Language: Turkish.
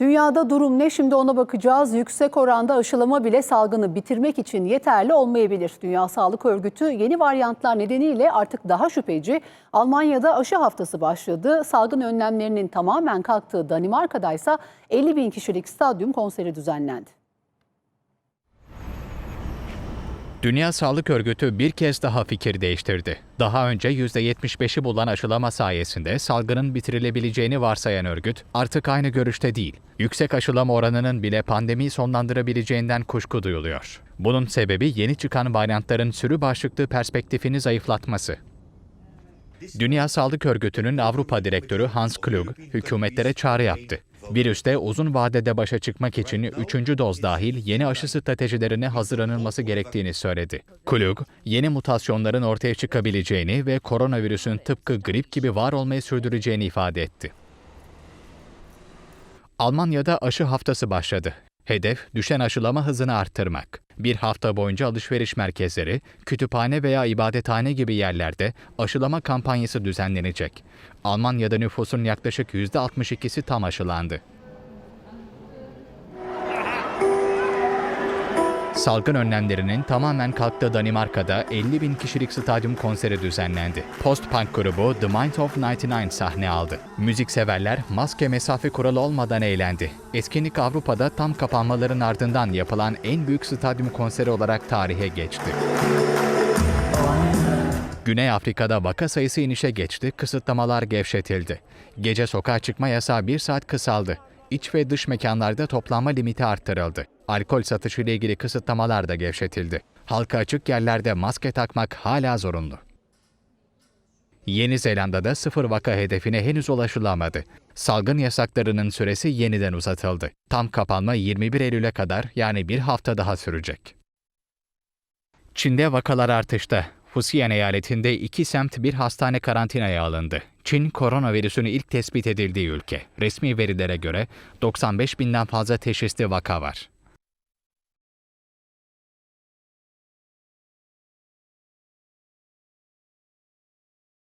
Dünyada durum ne şimdi ona bakacağız. Yüksek oranda aşılama bile salgını bitirmek için yeterli olmayabilir. Dünya Sağlık Örgütü yeni varyantlar nedeniyle artık daha şüpheci. Almanya'da aşı haftası başladı. Salgın önlemlerinin tamamen kalktığı Danimarka'da ise 50 bin kişilik stadyum konseri düzenlendi. Dünya Sağlık Örgütü bir kez daha fikir değiştirdi. Daha önce %75'i bulan aşılama sayesinde salgının bitirilebileceğini varsayan örgüt artık aynı görüşte değil. Yüksek aşılama oranının bile pandemiyi sonlandırabileceğinden kuşku duyuluyor. Bunun sebebi yeni çıkan varyantların sürü başlıklı perspektifini zayıflatması. Dünya Sağlık Örgütü'nün Avrupa Direktörü Hans Klug, hükümetlere çağrı yaptı. Virüste uzun vadede başa çıkmak için üçüncü doz dahil yeni aşı stratejilerine hazırlanılması gerektiğini söyledi. Klug, yeni mutasyonların ortaya çıkabileceğini ve koronavirüsün tıpkı grip gibi var olmayı sürdüreceğini ifade etti. Almanya'da aşı haftası başladı. Hedef, düşen aşılama hızını arttırmak. Bir hafta boyunca alışveriş merkezleri, kütüphane veya ibadethane gibi yerlerde aşılama kampanyası düzenlenecek. Almanya'da nüfusun yaklaşık %62'si tam aşılandı. Salgın önlemlerinin tamamen kalktığı Danimarka'da 50 bin kişilik stadyum konseri düzenlendi. Post-punk grubu The Mind of 99 sahne aldı. Müzikseverler maske mesafe kuralı olmadan eğlendi. Etkinlik Avrupa'da tam kapanmaların ardından yapılan en büyük stadyum konseri olarak tarihe geçti. Güney Afrika'da vaka sayısı inişe geçti, kısıtlamalar gevşetildi. Gece sokağa çıkma yasağı bir saat kısaldı. İç ve dış mekanlarda toplanma limiti arttırıldı. Alkol satışı ile ilgili kısıtlamalar da gevşetildi. Halka açık yerlerde maske takmak hala zorunlu. Yeni Zelanda'da sıfır vaka hedefine henüz ulaşılamadı. Salgın yasaklarının süresi yeniden uzatıldı. Tam kapanma 21 Eylül'e kadar yani bir hafta daha sürecek. Çin'de vakalar artışta. Fujian eyaletinde iki semt bir hastane karantinaya alındı. Çin, koronavirüsün ilk tespit edildiği ülke. Resmi verilere göre 95 binden fazla teşhisli vaka var.